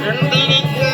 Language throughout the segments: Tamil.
ரெண்டினிக்க ஒரு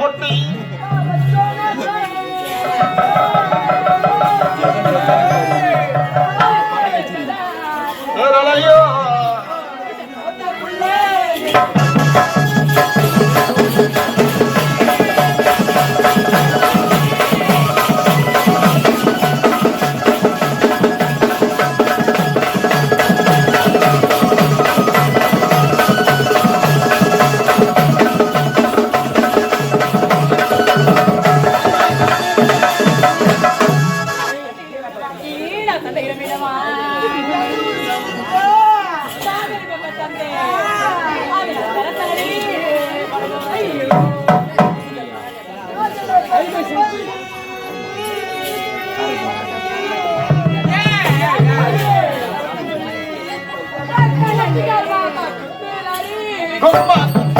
பொட்டி Hallelujah. Thank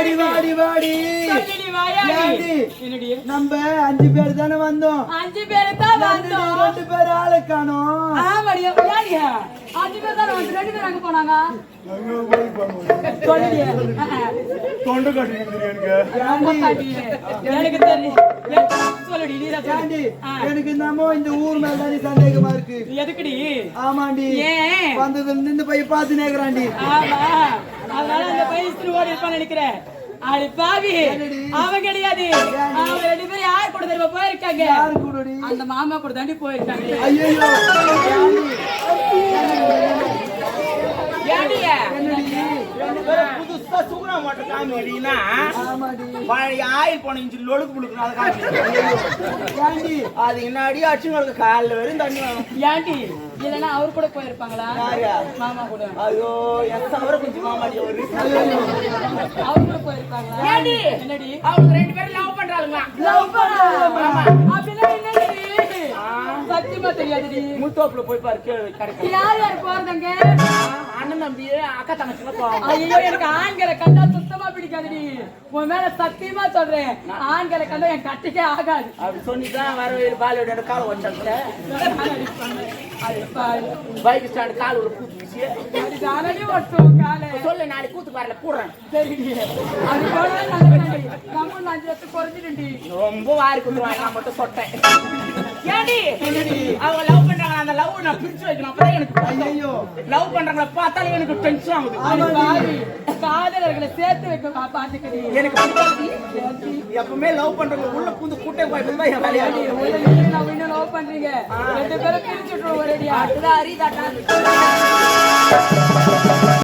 வாடி வாடி வாடி. நம்ம அஞ்சு பேர் தானே வந்தோம். அஞ்சு பேர் தான் வந்தோம். ரெண்டு பேர் ஆளு காணோம். ஆமாடியா அஞ்சு பேர் தான் வந்து ரெண்டு பேர் அங்க போனாங்க? எனக்கு. தெரியும். எனக்கு என்னமோ இந்த ஊர் மேல சந்தேகமா இருக்கு. எதுக்குடி? ஆமாண்டி. வந்ததுல இருந்து இந்த பையன் பாத்து அதனால அந்த பையன் ஓடி இருப்பான்னு நினைக்கிறேன். அடி பாவி. அவன் கிடையாது. அவங்க ரெண்டு பேரும் யார் கூட தெரியுமா? போயிருக்காங்க. யாரு கூடடி? அந்த மாமா கூட தாண்டி போயிருக்காங்க. ஐயோ ஏடியா ரெண்டு பேரும் புதுசா சுகுணா மட்டும் காமி அடினா ஆமாடி. பழைய ஆயில் போன இஞ்சி லொழுக்கு அதை காமி ஏண்டி? அது என்னடி அச்சுங்களுக்கு காலில் வெறும் தண்ணி ஏண்டி? இல்லைன்னா அவர் கூட போயிருப்பாங்களா? யாரு? மாமா கூட. ஐயோ என் தவிர கொஞ்சம் மாமாடி ஒரு அவர் கூட போயிருப்பாங்களா? என்னடி? அவங்க ரெண்டு பேரும் லவ் பண்றாங்க. லவ் என்னடி சத்தியமா தெரியாதுடி. முத்தோப்புல போய் பாரு கேளு கிடைக்கும் யார் யார் போறதுங்க? அண்ணன் தம்பி அக்கா தங்கச்சில போவாங்க. ஐயோ எனக்கு ஆண்களை கண்டா சுத்தமா பிடிக்காதுடி. உன் மேல சத்தியமா சொல்றேன். ஆண்களை கண்டா என் கட்டிக்கே ஆகாது. அப்படி சொன்னிதான் வர பாலியோட காலை பாரு. பைக் ஸ்டாண்ட் கால் ஒரு கூத்து அது தானடி ஒட்டும் காலை. சொல்லு நாளைக்கு கூத்து பாருல சரிடி. அது நம்ம அஞ்சு வருஷம் குறைஞ்சிடுண்டி ரொம்ப வாரி குத்துவாங்க நான் மட்டும் சொட்டேன். ஏடி அவங்க லவ் அந்த லவ் நான் பிரிச்சு வைக்கணும். அப்பதான் எனக்கு ஐயோ லவ் பண்றாங்கள பார்த்தாலே எனக்கு டென்ஷன் ஆகுது. காதலர்களை சேர்த்து வைக்க பா- பாத்துக்கடி எனக்கு. எப்பவுமே லவ் பண்றவங்க உள்ள பூந்து கூட்டே போய் என் வேலையாடி நான் இன்னும் லவ் பண்றீங்க. ரெண்டு பேரும் பிரிச்சு விட்டுருவோம் ஒரேடியா அதுதான் அரிதாட்டா.